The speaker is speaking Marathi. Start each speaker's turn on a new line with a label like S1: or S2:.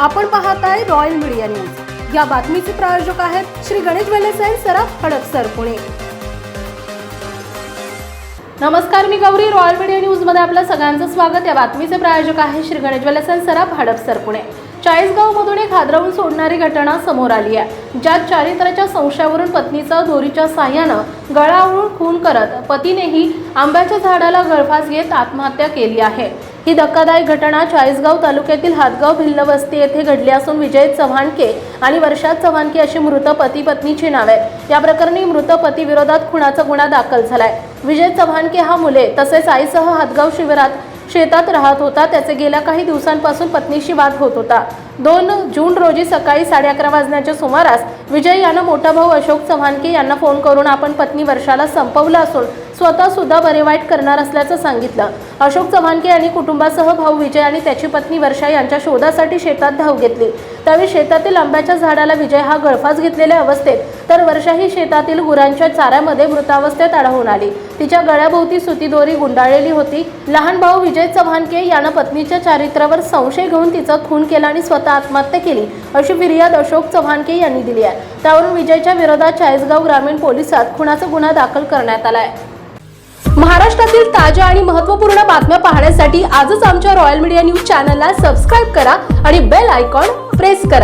S1: आपण पाहत आहे रॉयल मीडिया न्यूज या बातमीचे प्रायोजक आहेत श्री गणेश वेलेस अँड सराफ हडपसर पुणे. नमस्कार मी गौरी. रॉयल मीडिया न्यूजमध्ये आपलं सगळ्यांचं स्वागत. या बातमीचे प्रायोजक आहे श्री गणेश वेलेस सराफ हडपसर पुणे. चाळीसगाव मधून एक हादरवून सोडणारी घटना समोर आली आहे ज्यात चारित्र्याच्या संशयावरून पत्नीचा दोरीच्या साह्यानं गळावरून खून करत पतीनेही आंब्याच्या झाडाला गळफास घेत आत्महत्या केली आहे. ही धक्कादायक घटना चाळीसगाव तालुक्यातील हातगाव भिल्ल वस्ती येथे घडली असून विजय चव्हाणके आणि वर्षात चव्हाणके अशी मृत पती पत्नीची नाव आहेत. या प्रकरणी मृत पती विरोधात खुनाचा गुन्हा दाखल झालाय. विजय चव्हाणके हा मुले तसेच आईसह हातगाव शिबिरात शेतात राहत होता. त्याचे गेल्या काही दिवसांपासून पत्नीशी वाद होत होता. दोन जून रोजी सकाळी साडे अकरा वाजण्याच्या सुमारास विजय यानं मोठा भाऊ अशोक चव्हाणके यांना फोन करून आपण पत्नी वर्षाला संपवलं असून स्वतः सुद्धा बरे वाईट करणार असल्याचं सांगितलं. अशोक चव्हाणके यांनी कुटुंबासह भाऊ विजय आणि त्याची पत्नी वर्षा यांच्या शोधासाठी शेतात धाव घेतली. त्यावेळी शेतातील आंब्याच्या झाडाला विजय हा गळफास घेतलेल्या अवस्थेत तर वर्षा ही शेतातील गुरांच्या चाऱ्यामध्ये मृतावस्थेत आढळून आली. तिच्या गळ्याभोवती सुती दोरी गुंडाळलेली होती. लहान भाऊ विजय चव्हाणके यानं पत्नीच्या चारित्र्यावर संशय घेऊन तिचा खून केला आणि स्वतः आत्महत्या केली अशी फिर्याद अशोक चव्हाणके यांनी दिली आहे. त्यावरून विजयच्या विरोधात चाळीसगाव ग्रामीण पोलिसात खुनाचा गुन्हा दाखल करण्यात आला आहे. महाराष्ट्रातील ताज्या आणि महत्त्वपूर्ण बातम्या पाहण्यासाठी आजच आमच्या रॉयल मीडिया न्यूज चॅनलला सबस्क्राईब करा आणि बेल आयकॉन प्रेस करा.